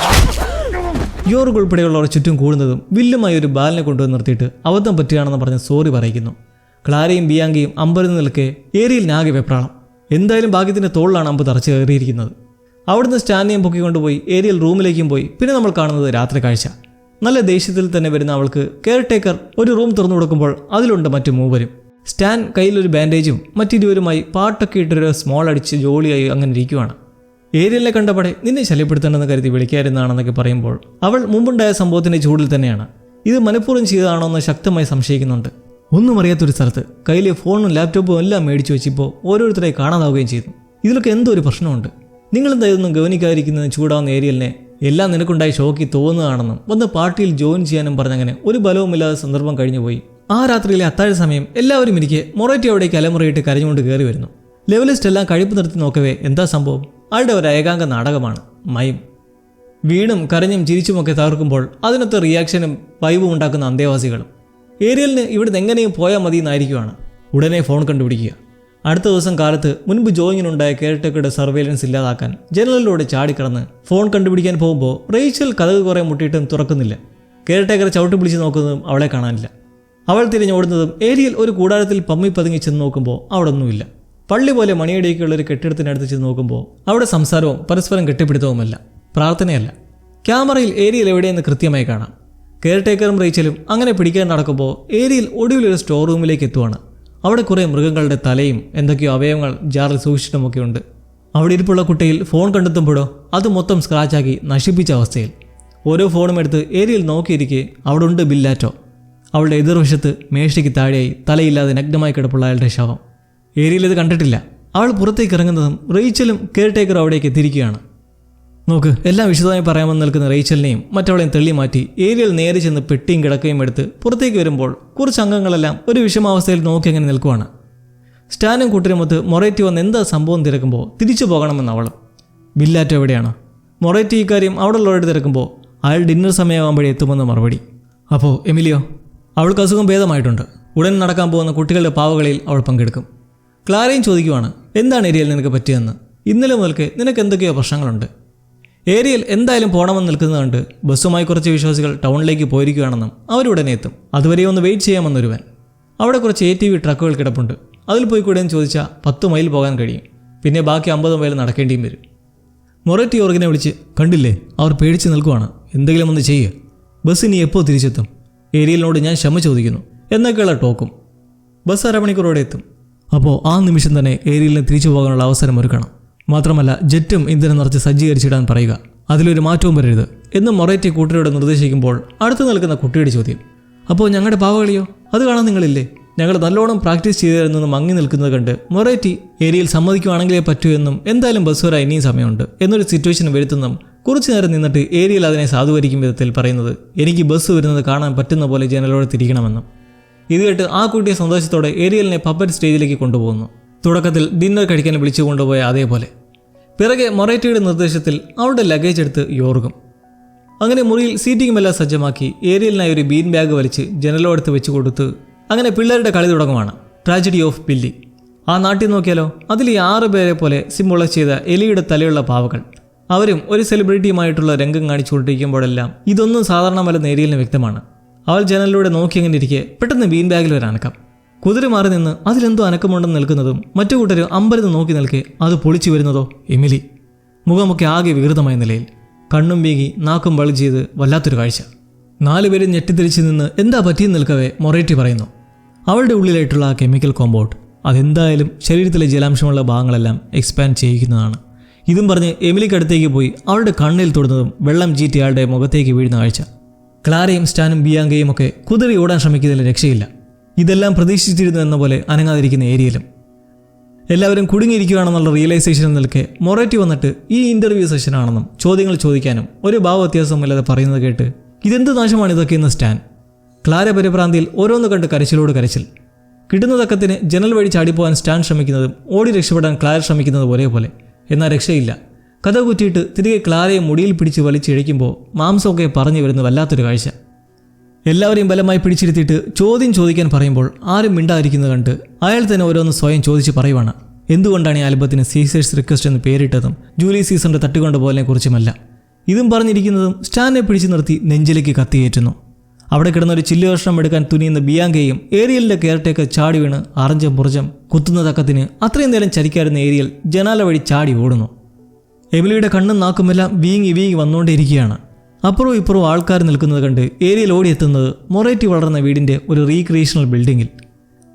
യോർഗ് ഉൾപ്പെടെയുള്ളവർ ചുറ്റും കൂടുന്നതും വില്ലുമായി ഒരു ബാലിനെ കൊണ്ടുവന്ന് നിർത്തിയിട്ട് അബദ്ധം പറ്റുകയാണെന്ന് പറഞ്ഞ് സോറി പറയിക്കുന്നു ക്ലാരയും ബിയാങ്കയും അമ്പരന്ന് നിൽക്കെ ഏരിയൽ നാഗെ വെപ്രാളം. എന്തായാലും ഭാഗ്യത്തിന്റെ തോളിലാണ് അമ്പ് തറച്ച് കയറിയിരിക്കുന്നത്. അവിടുന്ന് സ്റ്റാൻഡിനെയും പൊക്കിക്കൊണ്ടുപോയി ഏരിയൽ റൂമിലേക്കും പോയി. പിന്നെ നമ്മൾ കാണുന്നത് രാത്രി കാഴ്ച. നല്ല ദേഷ്യത്തിൽ തന്നെ വരുന്ന അവൾക്ക് കെയർ ടേക്കർ ഒരു റൂം തുറന്നു കൊടുക്കുമ്പോൾ അതിലുണ്ട് മറ്റു മൂവരും. സ്റ്റാൻ കയ്യിലൊരു ബാൻഡേജും മറ്റിരുവരുമായി പാട്ടൊക്കെ ഇട്ടൊരു സ്മോൾ അടിച്ച് ജോളിയായി അങ്ങനെ ഇരിക്കുവാണ്. ഏരിയലിനെ കണ്ടപടെ നിന്നെ ശല്യപ്പെടുത്തണമെന്ന് കരുതി വിളിക്കാതിരുന്നാണെന്നൊക്കെ പറയുമ്പോൾ അവൾ മുമ്പുണ്ടായ സംഭവത്തിന്റെ ചൂടിൽ തന്നെയാണ്. ഇത് മനഃപൂർവം ചെയ്തതാണോ എന്ന് ശക്തമായി സംശയിക്കുന്നുണ്ട്. ഒന്നും അറിയാത്തൊരു സ്ഥലത്ത് കയ്യിലെ ഫോണും ലാപ്ടോപ്പും എല്ലാം മേടിച്ചു വെച്ചപ്പോൾ ഓരോരുത്തരെ കാണാതാവുകയും ചെയ്തു. ഇതിലൊക്കെ എന്തോ ഒരു പ്രശ്നമുണ്ട്. നിങ്ങളെന്താ ഇതൊന്നും ഗവനിക്കാതിരിക്കുന്നതിന് ചൂടാവുന്ന ഏരിയലിനെ എല്ലാം നിനക്കുണ്ടായി ഷോക്കി തോന്നുകയാണെന്നും വന്ന് പാർട്ടിയിൽ ജോയിൻ ചെയ്യാനും പറഞ്ഞങ്ങനെ ഒരു ബലവുമില്ലാതെ സന്ദർഭം കഴിഞ്ഞുപോയി. ആ രാത്രിയിലെ അത്താഴ സമയം എല്ലാവരും എനിക്ക് മൊറേറ്റി അവിടെ കലമുറയിട്ട് കരഞ്ഞുകൊണ്ട് കയറി വരുന്നു. ലെവലിസ്റ്റ് എല്ലാം കഴിപ്പ് നിർത്തി നോക്കവേ എന്താ സംഭവം? ആളുടെ ഒരു ഏകാംഗ നാടകമാണ്? മയം. വീണും കരഞ്ഞും ചിരിച്ചുമൊക്കെ തകർക്കുമ്പോൾ അതിനൊത്ത റിയാക്ഷനും വൈബും ഉണ്ടാക്കുന്ന അന്തേവാസികളും. ഏരിയലിന് ഇവിടുന്ന് എങ്ങനെയും പോയാൽ മതി എന്നായിരിക്കുവാണ് ഉടനെ ഫോൺ കണ്ടുപിടിക്കുക. അടുത്ത ദിവസം കാലത്ത് മുൻപ് ജോയിങ്ങിനുണ്ടായ കെയർടേക്കറുടെ സർവേലൻസ് ഇല്ലാതാക്കാൻ ജനലിലൂടെ ചാടിക്കടന്ന് ഫോൺ കണ്ടുപിടിക്കാൻ പോകുമ്പോൾ റേച്ചൽ കഥക് കുറേ മുട്ടിയിട്ടും തുറക്കുന്നില്ല. കെയർടേക്കറെ ചവിട്ടി പിടിച്ച് നോക്കുന്നതും അവളെ കാണാനില്ല. അവൾ തിരിഞ്ഞോടുന്നതും ഏരിയൽ ഒരു കൂടാരത്തിൽ പമ്മി പതുങ്ങി ചെന്ന് നോക്കുമ്പോൾ അവിടെ ഒന്നുമില്ല പള്ളി പോലെ മണിയടിയൊക്കെയുള്ള ഒരു കെട്ടിടത്തിനടുത്ത് ചെന്ന് നോക്കുമ്പോൾ അവിടെ സംസാരവും പരസ്പരം കെട്ടിപ്പിടുത്തവുമല്ല. പ്രാർത്ഥനയല്ല. ക്യാമറയിൽ ഏരിയൽ എവിടെയെന്ന് കൃത്യമായി കാണാം. കെയർടേക്കറും റേച്ചലും അങ്ങനെ പിടിക്കാൻ നടക്കുമ്പോൾ ഏരിയൽ ഒടുവിലൊരു സ്റ്റോർ റൂമിലേക്ക് എത്തുവാണ്. അവിടെ കുറേ മൃഗങ്ങളുടെ തലയും എന്തൊക്കെയോ അവയവങ്ങൾ ജാറിൽ സൂക്ഷിച്ചിട്ടുമൊക്കെ ഉണ്ട്. അവിടെ ഇരിപ്പുള്ള കുട്ടിയിൽ ഫോൺ കണ്ടെത്തുമ്പോഴോ അത് മൊത്തം സ്ക്രാച്ചാക്കി നശിപ്പിച്ച അവസ്ഥയിൽ. ഓരോ ഫോണും എടുത്ത് ഏരിയയിൽ നോക്കിയിരിക്കെ അവിടെ ഉണ്ട് ബില്ലാറ്റോ. അവളുടെ എതിർവശത്ത് മേശയ്ക്ക് താഴെയായി തലയില്ലാതെ നഗ്നമായി കിടപ്പുള്ള അയാളുടെ ശവം. ഏരിയയിൽ ഇത് കണ്ടിട്ടില്ല. അവൾ പുറത്തേക്ക് ഇറങ്ങുന്നതും റേച്ചലും കെയർ ടേക്കർ അവിടേക്ക് എത്തിയിരിക്കുകയാണ് നോക്ക് എല്ലാം വിശദമായി പറയാമെന്ന് നിൽക്കുന്ന റേച്ചലിനെയും മറ്റവളെയും തള്ളി മാറ്റി ഏരിയൽ നേരെ ചെന്ന് പെട്ടിയും കിടക്കയും എടുത്ത് പുറത്തേക്ക് വരുമ്പോൾ കുറച്ച് അംഗങ്ങളെല്ലാം ഒരു വിഷമാവസ്ഥയിൽ നോക്കി അങ്ങനെ നിൽക്കുവാണ്. സ്റ്റാനും കൂട്ടരുമൊത്ത് മൊറേറ്റി വന്ന് എന്താ സംഭവം തിരക്കുമ്പോൾ തിരിച്ചു പോകണമെന്ന് അവൾ. ബില്ലാറ്റോ എവിടെയാണ്? മൊറേറ്റി ഇക്കാര്യം അവിടെ ഉള്ളവരുടെ തിരക്കുമ്പോൾ അയാൾ ഡിന്നർ സമയമാകുമ്പോഴേ എത്തുമെന്ന് മറുപടി. അപ്പോൾ എമിലിയോ? അവൾക്ക് അസുഖം ഭേദമായിട്ടുണ്ട്. ഉടൻ നടക്കാൻ പോകുന്ന കുട്ടികളുടെ പാവകളിൽ അവൾ പങ്കെടുക്കും. ക്ലാരയും ചോദിക്കുവാണ് എന്താണ് ഏരിയയിൽ നിനക്ക് പറ്റിയതെന്ന്? ഇന്നലെ മുതൽക്ക് നിനക്ക് എന്തൊക്കെയോ പ്രശ്നങ്ങളുണ്ട്? ഏരിയൽ എന്തായാലും പോകണമെന്ന് നിൽക്കുന്നത് കണ്ട് ബസ്സുമായി കുറച്ച് വിശ്വാസികൾ ടൗണിലേക്ക് പോയിരിക്കുകയാണെന്നും അവരുടനെ എത്തും. അതുവരെ ഒന്ന് വെയിറ്റ് ചെയ്യാമെന്നൊരുവൻ. അവിടെ കുറച്ച് എ ടി വി ട്രക്കുകൾ കിടപ്പുണ്ട്. അതിൽ പോയി കൂടെ എന്ന് ചോദിച്ചാൽ പത്ത് മൈൽ പോകാൻ കഴിയും. പിന്നെ ബാക്കി അമ്പത് മൈൽ നടക്കേണ്ടിയും വരും. മൊററ്റി ഓർഗിനെ വിളിച്ച് കണ്ടില്ലേ അവർ പേടിച്ച് നിൽക്കുവാണ്. എന്തെങ്കിലും ഒന്ന് ചെയ്യുക ബസ് ഇനി എപ്പോൾ തിരിച്ചെത്തും? ഏരിയലിനോട് ഞാൻ ക്ഷമ ചോദിക്കുന്നു. എന്നൊക്കെയുള്ള ടോക്കും. ബസ് അരമണിക്കൂറോടെ എത്തും. അപ്പോൾ ആ നിമിഷം തന്നെ ഏരിയലിന് തിരിച്ചു പോകാനുള്ള അവസരം ഒരുക്കണം. മാത്രമല്ല ജെറ്റും ഇന്ധനം നിറച്ച് സജ്ജീകരിച്ചിടാൻ പറയുക. അതിലൊരു മാറ്റവും വരരുത് എന്ന് മൊറേറ്റി കൂട്ടരോട് നിർദ്ദേശിക്കുമ്പോൾ അടുത്ത് നിൽക്കുന്ന കുട്ടിയുടെ ചോദ്യം. അപ്പോൾ ഞങ്ങളുടെ പാവകളിയോ? അത് കാണാൻ നിങ്ങളില്ലേ? ഞങ്ങൾ നല്ലോണം പ്രാക്ടീസ് ചെയ്തിരുന്നെന്ന് മങ്ങി നിൽക്കുന്നത് കണ്ട് മൊറേറ്റി ഏരിയയിൽ സമ്മതിക്കുവാണെങ്കിലേ പറ്റൂ എന്നും എന്തായാലും ബസ് വരാൻ ഇനിയും സമയമുണ്ട്. എന്നൊരു സിറ്റുവേഷൻ വരുത്തുന്നതും കുറച്ചു നേരം നിന്നിട്ട് ഏരിയൽ അതിനെ സാധൂകരിക്കും വിധത്തിൽ പറയുന്നത് എനിക്ക് ബസ് വരുന്നത് കാണാൻ പറ്റുന്ന പോലെ ജനലോടെ തിരിക്കണമെന്നും ഇത് കേട്ട് ആ കുട്ടിയെ സന്തോഷത്തോടെ ഏരിയലിനെ പപ്പറ്റ് സ്റ്റേജിലേക്ക് കൊണ്ടുപോകുന്നു. തുടക്കത്തിൽ ഡിന്നർ കഴിക്കാൻ വിളിച്ചു കൊണ്ടുപോയ അതേപോലെ. പിറകെ മൊറേറ്റയുടെ നിർദ്ദേശത്തിൽ അവളുടെ ലഗേജ് എടുത്ത് യോർഗും അങ്ങനെ മുറിയിൽ സീറ്റിംഗ് എല്ലാം സജ്ജമാക്കി ഏരിയലിനായി ഒരു ബീൻ ബാഗ് വലിച്ച് ജനലോടുത്ത് വെച്ച് കൊടുത്ത് അങ്ങനെ പിള്ളേരുടെ കളി തുടങ്ങുവാണ്. ട്രാജഡി ഓഫ് ബില്ലി ആ നാട്ടിൽ നോക്കിയാലോ അതിൽ ഈ ആറ് പേരെ പോലെ സിംബോളൈസ് ചെയ്ത എലിയുടെ തലയുള്ള പാവകൾ. അവരും ഒരു സെലിബ്രിറ്റിയുമായിട്ടുള്ള രംഗം കാണിച്ചുകൊണ്ടിരിക്കുമ്പോഴെല്ലാം ഇതൊന്നും സാധാരണമല്ല നേരിയലിന് വ്യക്തമാണ്. അവൾ ജനലിലൂടെ നോക്കി അങ്ങനെ ഇരിക്കെ പെട്ടെന്ന് ബീൻ ബാഗിൽ ഒരു അനക്കം. കുതിര മാറി നിന്ന് അതിലെന്തോ അനക്കമുണ്ടെന്ന് നിൽക്കുന്നതും മറ്റു കൂട്ടർ അമ്പരന്ന് നോക്കി നിൽക്കെ അത് പൊളിച്ചു വരുന്നതോ എമിലി? മുഖമൊക്കെ ആകെ വികൃതമായ നിലയിൽ. കണ്ണും വീങ്ങി നാക്കും വളി ചെയ്ത് വല്ലാത്തൊരു കാഴ്ച. നാലുപേരും ഞെട്ടിത്തിരിച്ച് നിന്ന് എന്താ പറ്റിയെന്ന് നിൽക്കവേ മൊറേറ്റി പറയുന്നു. അവളുടെ ഉള്ളിലായിട്ടുള്ള ആ കെമിക്കൽ കോമ്പൗണ്ട് അതെന്തായാലും ശരീരത്തിലെ ജലാംശമുള്ള ഭാഗങ്ങളെല്ലാം എക്സ്പാൻഡ് ചെയ്യിക്കുന്നതാണ്. ഇതും പറഞ്ഞ് എമിലിക്കടുത്തേക്ക് പോയി. അവളുടെ കണ്ണിൽ തൊടുന്നതും വെള്ളം ചീറ്റി അയാളുടെ മുഖത്തേക്ക് വീഴുന്ന കാഴ്ച ക്ലാരയും സ്റ്റാനും ബിയാങ്കയും ഒക്കെ കുതിരി ഓടാൻ ശ്രമിക്കുന്നതിൽ രക്ഷയില്ല. ഇതെല്ലാം പ്രതീക്ഷിച്ചിരുന്നു എന്ന പോലെ അനങ്ങാതിരിക്കുന്ന ഏരിയയിലും. എല്ലാവരും കുടുങ്ങിയിരിക്കുകയാണെന്നുള്ള റിയലൈസേഷൻ നിൽക്കെ മൊറേറ്റി വന്നിട്ട് ഈ ഇന്റർവ്യൂ സെഷനാണെന്നും ചോദ്യങ്ങൾ ചോദിക്കാനും ഒരു ഭാവ വ്യത്യാസമില്ലാതെ പറയുന്നത് കേട്ട് ഇതെന്ത് നാശമാണ് ഇതൊക്കെ എന്ന് സ്റ്റാൻ. ക്ലാര പരിഭ്രാന്തിയിൽ ഓരോന്ന് കണ്ട് കരച്ചിലോട് കരച്ചിൽ. കിട്ടുന്നതക്കത്തിന് ജനൽ വഴി ചാടിപ്പോകാൻ സ്റ്റാൻ ശ്രമിക്കുന്നതും ഓടി രക്ഷപ്പെടാൻ ക്ലാര ശ്രമിക്കുന്നതും ഒരേപോലെ. എന്നാൽ രക്ഷയില്ല. കഥ കുറ്റിയിട്ട് തിരികെ ക്ലാരയെ മുടിയിൽ പിടിച്ച് വലിച്ചിഴയ്ക്കുമ്പോൾ മാംസമൊക്കെ പറഞ്ഞു വരുന്ന വല്ലാത്തൊരു കാഴ്ച. എല്ലാവരെയും ബലമായി പിടിച്ചിരുത്തിയിട്ട് ചോദ്യം ചോദിക്കാൻ പറയുമ്പോൾ ആരും മിണ്ടാതിരിക്കുന്നത് കണ്ട് അയാൾ തന്നെ ഓരോന്ന് സ്വയം ചോദിച്ച് പറയുവാണ്. എന്തുകൊണ്ടാണ് ഈ ആൽബത്തിന് സീസേഴ്സ് റിക്വസ്റ്റ് എന്ന് പേരിട്ടതും ജൂലി സീസറിന്റെ തട്ടുകൊണ്ട പോലെ കുറിച്ചുമല്ല? ഇതും പറഞ്ഞിരിക്കുന്നതും സ്റ്റാനെ പിടിച്ചു നിർത്തി നെഞ്ചിലേക്ക് കത്തിയേറ്റുന്നു. അവിടെ കിടന്ന ഒരു ചില്ലു കഷ്ണം എടുക്കാൻ തുനിയുന്ന ബിയാങ്കയും ഏരിയലിന്റെ കെയർടേക്കർ ചാടി വീണ് അറഞ്ചം പുറജം കുത്തുന്ന തക്കത്തിന് അത്രയും നേരം ചരിക്കാരുന്ന ഏരിയൽ ജനാല വഴി ചാടി ഓടുന്നു. എമിലിയുടെ കണ്ണും നാക്കുമെല്ലാം വീങ്ങി വീങ്ങി വന്നുകൊണ്ടേയിരിക്കുകയാണ്. അപ്പുറവും ഇപ്പുറവും ആൾക്കാർ നിൽക്കുന്നത് കണ്ട് ഏരിയൽ ഓടിയെത്തുന്നത് മൊറേറ്റി വളർന്ന വീടിന്റെ ഒരു റീക്രിയേഷണൽ ബിൽഡിങ്ങിൽ.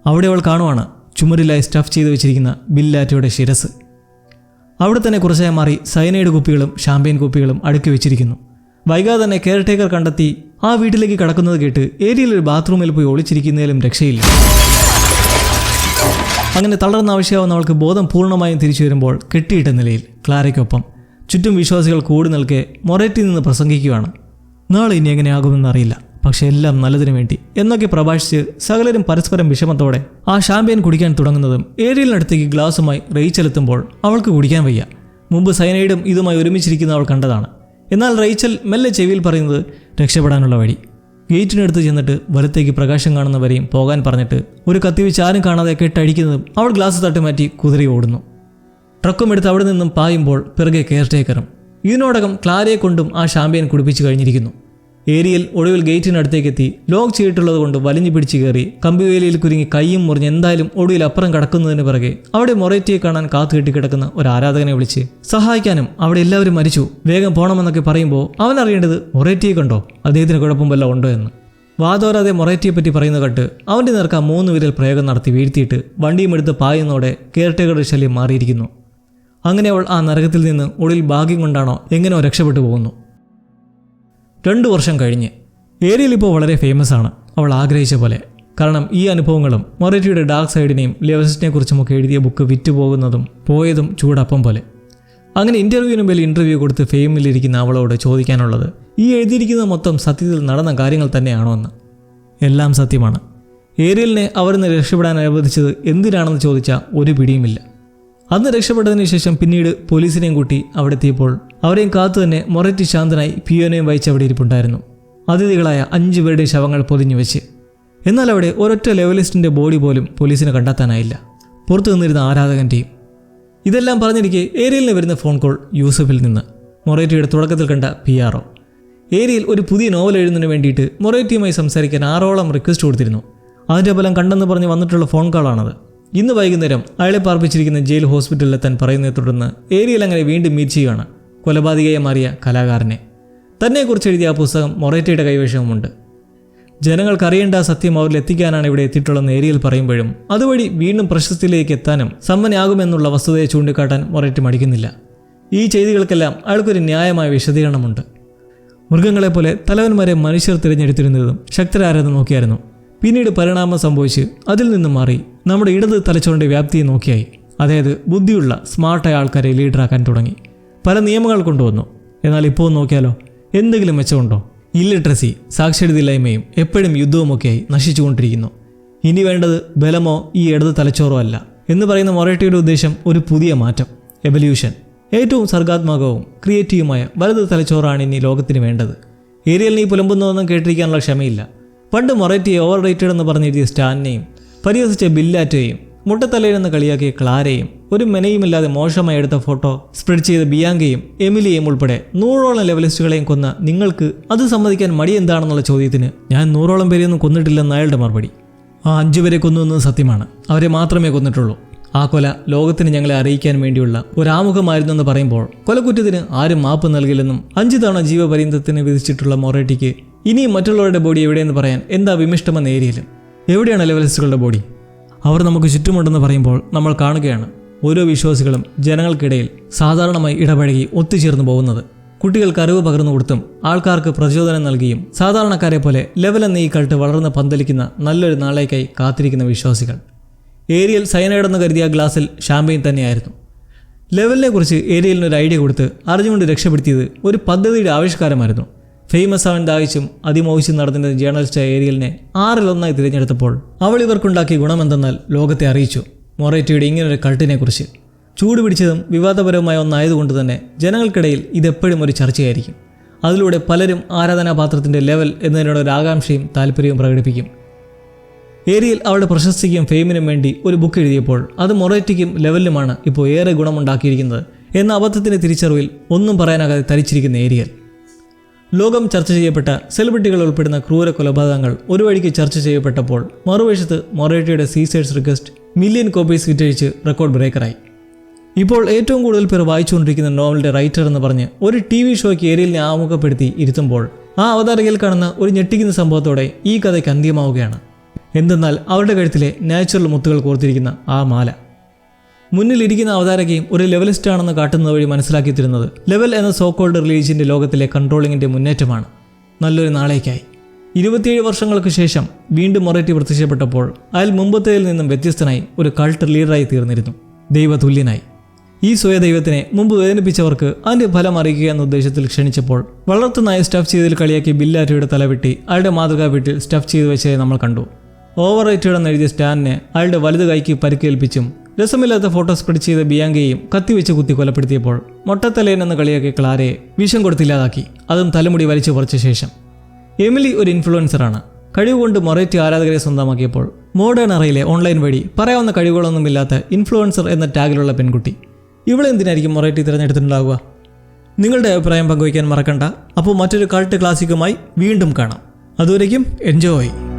അവിടെ അവൾ കാണുവാണ് ചുമരിലായി സ്റ്റഫ് ചെയ്ത് വെച്ചിരിക്കുന്ന ബില്ലാറ്റയുടെ ശിരസ്. അവിടെ തന്നെ കുറച്ചായി മാറി സയനൈഡ് കുപ്പികളും ഷാമ്പയിൻ കുപ്പികളും അടുക്കി വെച്ചിരിക്കുന്നു. വൈകാതെ തന്നെ കെയർ ടേക്കർ കണ്ടെത്തി ആ വീട്ടിലേക്ക് കടക്കുന്നത് കേട്ട് ഏരിയയിൽ ഒരു ബാത്റൂമിൽ പോയി ഒളിച്ചിരിക്കുന്നതിലും രക്ഷയില്ല. അങ്ങനെ തളർന്ന ആവശ്യമാവുന്ന അവൾക്ക് ബോധം പൂർണമായും തിരിച്ചു വരുമ്പോൾ കെട്ടിയിട്ട നിലയിൽ ക്ലാരയ്ക്കൊപ്പം ചുറ്റും വിശ്വാസികൾ കൂടി നിൽക്കെ മൊറേറ്റിൽ നിന്ന് പ്രസംഗിക്കുകയാണ്. നാളെ ഇനി എങ്ങനെയാകുമെന്നറിയില്ല പക്ഷെ എല്ലാം നല്ലതിനു വേണ്ടി എന്നൊക്കെ പ്രഭാഷിച്ച് സകലരും പരസ്പരം വിഷമത്തോടെ ആ ഷാമ്പ്യൻ കുടിക്കാൻ തുടങ്ങുന്നതും ഏരിയലിനടുത്തേക്ക് ഗ്ലാസുമായി റേച്ചെലുത്തുമ്പോൾ അവൾക്ക് കുടിക്കാൻ വയ്യ. മുമ്പ് സൈനൈഡും ഇതുമായി ഒരുമിച്ചിരിക്കുന്ന അവൾ കണ്ടതാണ്. എന്നാൽ റേച്ചൽ മെല്ലെ ചെവിയിൽ പറയുന്നത് രക്ഷപ്പെടാനുള്ള വഴി. ഗേറ്റിനടുത്ത് ചെന്നിട്ട് വലത്തേക്ക് പ്രകാശം കാണുന്നവരെയും പോകാൻ പറഞ്ഞിട്ട് ഒരു കത്തി വെച്ച് ആരും കാണാതെ കെട്ടടിക്കുന്നതും അവൾ ഗ്ലാസ് തട്ടി മാറ്റി കുതിരി ഓടുന്നു. ട്രക്കും എടുത്ത് അവിടെ നിന്നും പായുമ്പോൾ പിറകെ കെയർ ടേക്കറും ഇതിനോടകം ക്ലാരയെ കൊണ്ടും ആ ഷാമ്പ്യൻ കുടിപ്പിച്ചു കഴിഞ്ഞിരിക്കുന്നു. ഏരിയൽ ഒടുവിൽ ഗേറ്റിനടുത്തേക്കെത്തി. ലോക്ക് ചെയ്തിട്ടുള്ളത് കൊണ്ട് വലിഞ്ഞു പിടിച്ചു കയറി കമ്പിവേലിയിൽ കുരുങ്ങി കൈയും മുറിഞ്ഞ് എന്തായാലും ഒടുവിൽ അപ്പുറം കടക്കുന്നതിന് പിറകെ അവിടെ മൊറേറ്റിയെ കാണാൻ കാത്തു കെട്ടി കിടക്കുന്ന ഒരു ആരാധകനെ വിളിച്ച് സഹായിക്കാനും അവിടെ എല്ലാവരും മരിച്ചു. വേഗം പോകണമെന്നൊക്കെ പറയുമ്പോൾ അവൻ അറിയേണ്ടത് മൊറേറ്റിയെ കണ്ടോ? അദ്ദേഹത്തിന് കുഴപ്പം വല്ല ഉണ്ടോ എന്ന്. വാതോരാതെ മൊറേറ്റിയെ പറ്റി പറയുന്ന കട്ട് അവന്റെ നേർക്ക് ആ മൂന്ന് വിരൽ പ്രയോഗം നടത്തി വീഴ്ത്തിയിട്ട് വണ്ടിയും എടുത്ത് പായുന്നതോടെ കെയർടേക്കറുടെ ശല്യം മാറിയിരിക്കുന്നു. അങ്ങനെ അവൾ ആ നരകത്തിൽ നിന്ന് ഒളിൽ ഭാഗ്യം കൊണ്ടാണോ എങ്ങനെയോ രക്ഷപ്പെട്ടു പോകുന്നു. രണ്ടു വർഷം കഴിഞ്ഞ്. ഏരിയൽ ഇപ്പോൾ വളരെ ഫേമസ് ആണ്. അവൾ ആഗ്രഹിച്ച പോലെ. കാരണം ഈ അനുഭവങ്ങളും മൊറേറ്റിയുടെ ഡാർക്ക് സൈഡിനെയും ലെവസിനെ കുറിച്ചുമൊക്കെ എഴുതിയ ബുക്ക് വിറ്റുപോകുന്നതും പോയതും ചൂടപ്പം പോലെ. അങ്ങനെ ഇന്റർവ്യൂവിന് മേൽ ഇന്റർവ്യൂ കൊടുത്ത് ഫെയിമിലിരിക്കുന്ന അവളോട് ചോദിക്കാനുള്ളത് ഈ എഴുതിയിരിക്കുന്ന മൊത്തം സത്യത്തിൽ നടന്ന കാര്യങ്ങൾ തന്നെയാണോ എന്ന്? എല്ലാം സത്യമാണ്. ഏരിയലിനെ അവരിന്ന് രക്ഷപ്പെടാൻ അനുവദിച്ചത് എന്തിനാണെന്ന് ചോദിച്ചാൽ ഒരു പിടിയുമില്ല. അന്ന് രക്ഷപ്പെട്ടതിന് ശേഷം പിന്നീട് പോലീസിനെയും കൂട്ടി അവിടെ എത്തിയപ്പോൾ അവരെയും കാത്തു തന്നെ മൊററ്റി ശാന്തനായി പിയോനെയും വഹിച്ച് അവിടെ ഇരിപ്പുണ്ടായിരുന്നു. അതിഥികളായ അഞ്ചു പേരുടെ ശവങ്ങൾ പൊതിഞ്ഞു വെച്ച്. എന്നാൽ അവിടെ ഒരൊറ്റ ലെവലിസ്റ്റിന്റെ ബോഡി പോലും പോലീസിനെ കണ്ടെത്താനായില്ല. പുറത്തു നിന്നിരുന്ന ആരാധകന്റെയും ഇതെല്ലാം പറഞ്ഞിരിക്കെ ഏരിയയിൽ നിന്ന് വരുന്ന ഫോൺ കോൾ യൂസഫിൽ നിന്ന്. മൊറേറ്റിയുടെ തുടക്കത്തിൽ കണ്ട പി ആർ ഒ. ഏരിയയിൽ ഒരു പുതിയ നോവൽ എഴുതുന്നതിന് വേണ്ടിയിട്ട് മൊറേറ്റിയുമായി സംസാരിക്കാൻ ആറോളം റിക്വസ്റ്റ് കൊടുത്തിരുന്നു. അതിന്റെ ഫലം കണ്ടെന്ന് പറഞ്ഞ് വന്നിട്ടുള്ള ഫോൺ കോളാണത്. ഇന്ന് വൈകുന്നേരം അയാളെ പാർപ്പിച്ചിരിക്കുന്ന ജയിൽ ഹോസ്പിറ്റലിലെത്താൻ പറയുന്നതിനെ തുടർന്ന് ഏരിയയിൽ അങ്ങനെ വീണ്ടും മീറ്റ് ചെയ്യുകയാണ്. കൊലപാതകയെ മാറിയ കലാകാരനെ. തന്നെക്കുറിച്ച് എഴുതിയ ആ പുസ്തകം മൊറേറ്റയുടെ കൈവശവുമുണ്ട്. ജനങ്ങൾക്ക് അറിയേണ്ട ആ സത്യം അവരിൽ എത്തിക്കാനാണ് ഇവിടെ എത്തിയിട്ടുള്ളതെന്ന് ഏരിയൽ പറയുമ്പോഴും അതുവഴി വീണ്ടും പ്രശസ്തിയിലേക്ക് എത്താനും സമ്മനാകുമെന്നുള്ള വസ്തുതയെ ചൂണ്ടിക്കാട്ടാൻ മൊറേറ്റ് മടിക്കുന്നില്ല. ഈ ചെയ്തികൾക്കെല്ലാം അയാൾക്കൊരു ന്യായമായ വിശദീകരണമുണ്ട്. മൃഗങ്ങളെപ്പോലെ തലവന്മാരെ മനുഷ്യർ തിരഞ്ഞെടുത്തിരുന്നതും ശക്തരാരെന്ന് നോക്കിയായിരുന്നു. പിന്നീട് പരിണാമം സംഭവിച്ച് അതിൽ നിന്നും മാറി നമ്മുടെ ഇടത് തലച്ചോറിന്റെ വ്യാപ്തിയെ നോക്കിയായി. അതായത് ബുദ്ധിയുള്ള സ്മാർട്ടായ ആൾക്കാരെ ലീഡറാക്കാൻ തുടങ്ങി. പല നിയമങ്ങൾ കൊണ്ടുവന്നു. എന്നാൽ ഇപ്പോൾ നോക്കിയാലോ എന്തെങ്കിലും മെച്ചമുണ്ടോ? ഇല്ലിട്രസി സാക്ഷരതയില്ലായ്മയും എപ്പോഴും യുദ്ധവുമൊക്കെയായി നശിച്ചുകൊണ്ടിരിക്കുന്നു. ഇനി വേണ്ടത് ബലമോ ഈ ഇടത് തലച്ചോറോ അല്ല. എന്ന് പറയുന്ന മൊറേട്ടിയുടെ ഉദ്ദേശം ഒരു പുതിയ മാറ്റം എവല്യൂഷൻ. ഏറ്റവും സർഗാത്മകവും ക്രിയേറ്റീവുമായ വലത് തലച്ചോറാണ് ഇനി ലോകത്തിന് വേണ്ടത്. ഏരിയൽ നീ പുലമ്പുന്നതൊന്നും കേട്ടിരിക്കാനുള്ള ക്ഷമയില്ല. പണ്ട് മൊറേറ്റിയെ ഓവർ റേറ്റഡ് എന്ന് പറഞ്ഞെഴുതിയ സ്റ്റാനിനെയും പരിഹസിച്ച ബില്ലാറ്റോയും മുട്ടത്തലയിൽ നിന്ന് കളിയാക്കിയ ക്ലാരയും ഒരു മെനയുമില്ലാതെ മോശമായി എടുത്ത ഫോട്ടോ സ്പ്രെഡ് ചെയ്ത ബിയാങ്കയും എമിലിയെയും ഉൾപ്പെടെ നൂറോളം ലെവലിസ്റ്റുകളെയും കൊന്ന നിങ്ങൾക്ക് അത് സമ്മതിക്കാൻ മടി എന്താണെന്നുള്ള ചോദ്യത്തിന് ഞാൻ നൂറോളം പേരെയൊന്നും കൊന്നിട്ടില്ലെന്ന് അയാളുടെ മറുപടി. ആ അഞ്ചുപേരെ കൊന്നു എന്നത് സത്യമാണ്. അവരെ മാത്രമേ കൊന്നിട്ടുള്ളൂ. ആ കൊല ലോകത്തിന് ഞങ്ങളെ അറിയിക്കാൻ വേണ്ടിയുള്ള ഒരാമുഖമായിരുന്നെന്ന് പറയുമ്പോൾ കൊലക്കുറ്റത്തിന് ആരും മാപ്പ് നൽകില്ലെന്നും അഞ്ചു തവണ ജീവപര്യന്തത്തിന് വിധിച്ചിട്ടുള്ള മൊറേറ്റിക്ക് ഇനിയും മറ്റുള്ളവരുടെ ബോഡി എവിടെയെന്ന് പറയാൻ എന്താ വിമിഷ്ടമെന്ന് ഏരിയയിലും. എവിടെയാണ് ലെവലിസ്റ്റുകളുടെ ബോഡി? അവർ നമുക്ക് ചുറ്റുമുണ്ടെന്ന് പറയുമ്പോൾ നമ്മൾ കാണുകയാണ് ഓരോ വിശ്വാസികളും ജനങ്ങൾക്കിടയിൽ സാധാരണമായി ഇടപഴകി ഒത്തുചേർന്നു പോകുന്നത്. കുട്ടികൾക്ക് അറിവ് പകർന്നു കൊടുത്തും ആൾക്കാർക്ക് പ്രചോദനം നൽകിയും സാധാരണക്കാരെ പോലെ ലെവൽ എന്ന ഈ കൾട്ട് വളർന്ന് പന്തലിക്കുന്ന നല്ലൊരു നാളേക്കായി കാത്തിരിക്കുന്ന വിശ്വാസികൾ. ഏരിയൽ സയനൈഡ് കരുതിയ ഗ്ലാസിൽ ഷാമ്പയിൻ തന്നെയായിരുന്നു. ലെവലിനെ കുറിച്ച് ഏരിയലിന് ഒരു ഐഡിയ കൊടുത്ത് അറിഞ്ഞുകൊണ്ട് രക്ഷപ്പെടുത്തിയത് ഒരു പദ്ധതിയുടെ ആവിഷ്കാരമായിരുന്നു. ഫേമസ് ദാഹിച്ചും അതിമോഹിച്ചും നടന്നിരുന്ന ജേർണലിസ്റ്റ് ഏരിയലിനെ ആറിലൊന്നായി തിരഞ്ഞെടുത്തപ്പോൾ അവൾ ഇവർക്കുണ്ടാക്കിയ ഗുണമെന്തെന്നാൽ ലോകത്തെ അറിയിച്ചു. മൊറേറ്റയുടെ ഇങ്ങനൊരു കൾട്ടിനെക്കുറിച്ച്. ചൂട് പിടിച്ചതും വിവാദപരവുമായ ഒന്നായതുകൊണ്ട് തന്നെ ജനങ്ങൾക്കിടയിൽ ഇതെപ്പോഴും ഒരു ചർച്ചയായിരിക്കും. അതിലൂടെ പലരും ആരാധനാപാത്രത്തിന്റെ ലെവൽ എന്നതിനോട് ഒരു ആകാംക്ഷയും താല്പര്യവും പ്രകടിപ്പിക്കും. ഏരിയൽ അവളുടെ പ്രശസ്തിക്കും ഫെയിമിനും വേണ്ടി ഒരു ബുക്ക് എഴുതിയപ്പോൾ അത് മൊറേറ്റിക്കും ലെവലിലുമാണ് ഇപ്പോൾ ഏറെ ഗുണമുണ്ടാക്കിയിരിക്കുന്നത് എന്ന അബദ്ധത്തിന്റെ തിരിച്ചറിവിൽ ഒന്നും പറയാനാകാതെ തരിച്ചിരിക്കുന്ന ഏരിയൽ. ലോകം ചർച്ച ചെയ്യപ്പെട്ട സെലിബ്രിറ്റികൾ ഉൾപ്പെടുന്ന ക്രൂര കൊലപാതകങ്ങൾ ഒരു വഴിക്ക് ചർച്ച ചെയ്യപ്പെട്ടപ്പോൾ മറുവശത്ത് മൊറേറ്റയുടെ സീസേഴ്സ് റിക്വസ്റ്റ് മില്യൺ കോപ്പീസ് വിറ്റഴിച്ച് റെക്കോർഡ് ബ്രേക്കറായി. ഇപ്പോൾ ഏറ്റവും കൂടുതൽ പേർ വായിച്ചുകൊണ്ടിരിക്കുന്ന നോവലിന്റെ റൈറ്റർ എന്ന് പറഞ്ഞ് ഒരു ടി വി ഷോയ്ക്ക് ഏരിയലിനെ ആമുഖപ്പെടുത്തി ഇരുത്തുമ്പോൾ ആ അവതാരകയിൽ കാണുന്ന ഒരു ഞെട്ടിക്കുന്ന സംഭവത്തോടെ ഈ കഥയ്ക്ക് അന്ത്യമാവുകയാണ്. എന്തെന്നാൽ അവരുടെ കഴുത്തിലെ നാച്ചുറൽ മുത്തുകൾ കോർത്തിരിക്കുന്ന ആ മാല. മുന്നിലിരിക്കുന്ന അവതാരകയും ഒരു ലെവലിസ്റ്റ് ആണെന്ന് കാട്ടുന്നത് വഴി മനസ്സിലാക്കി തരുന്നത് ലെവൽ എന്ന സോക്കോൾഡ് റിലീജിയന്റെ ലോകത്തിലെ കൺട്രോളിങ്ങിന്റെ മുന്നേറ്റമാണ്. നല്ലൊരു നാളേക്കായി. ഇരുപത്തിയേഴ് വർഷങ്ങൾക്ക് ശേഷം വീണ്ടും മൊറേറ്റി പ്രത്യക്ഷപ്പെട്ടപ്പോൾ അയാൾ മുമ്പത്തേതിൽ നിന്നും വ്യത്യസ്തനായി ഒരു കൾട്ട് ലീഡറായി തീർന്നിരുന്നു. ദൈവതുല്യനായി. ഈ സ്വയദൈവത്തിനെ മുമ്പ് വേദനിപ്പിച്ചവർക്ക് അതിന്റെ ഫലം അറിയിക്കുക എന്ന ഉദ്ദേശത്തിൽ ക്ഷണിച്ചപ്പോൾ വളർത്തുനായ സ്റ്റഫ് ചെയ്തിൽ കളിയാക്കി ബില്ലാറ്റയുടെ തലവെട്ടി അയാളുടെ മാതൃകാ വീട്ടിൽ സ്റ്റഫ് ചെയ്ത് വെച്ചത് നമ്മൾ കണ്ടു. ഓവർ റേറ്റഡ് എന്ന് എഴുതിയ സ്റ്റാനിനെ അയാളുടെ വലുത് കൈക്ക് പരിക്കേൽപ്പിച്ചും രസമില്ലാത്ത ഫോട്ടോ സ്പ്രെഡ് ചെയ്ത ബിയാങ്കയെയും കത്തിവെച്ച് കുത്തി കൊലപ്പെടുത്തിയപ്പോൾ മൊട്ടത്തലേൻ എന്ന കളിയാക്കി ക്ലാരയെ വിഷം കൊടുത്തില്ലാതാക്കി അതും തലമുടി വലിച്ചു പറിച്ച ശേഷം. എമിലി ഒരു ഇൻഫ്ലുവൻസറാണ്. കഴിവുകൊണ്ട് മൊറേറ്റി ആരാധകരെ സ്വന്തമാക്കിയപ്പോൾ മോഡേൺ അറയിലെ ഓൺലൈൻ വഴി പറയാവുന്ന കഴിവുകളൊന്നുമില്ലാത്ത ഇൻഫ്ലുവൻസർ എന്ന ടാഗിലുള്ള പെൺകുട്ടി. ഇവിടെ എന്തിനായിരിക്കും മൊറേറ്റി തിരഞ്ഞെടുത്തിട്ടുണ്ടാവുക? നിങ്ങളുടെ അഭിപ്രായം പങ്കുവയ്ക്കാൻ മറക്കണ്ട. അപ്പോൾ മറ്റൊരു കൾട്ട് ക്ലാസിക്കുമായി വീണ്ടും കാണാം. അതുവരേക്കും എൻജോയ്.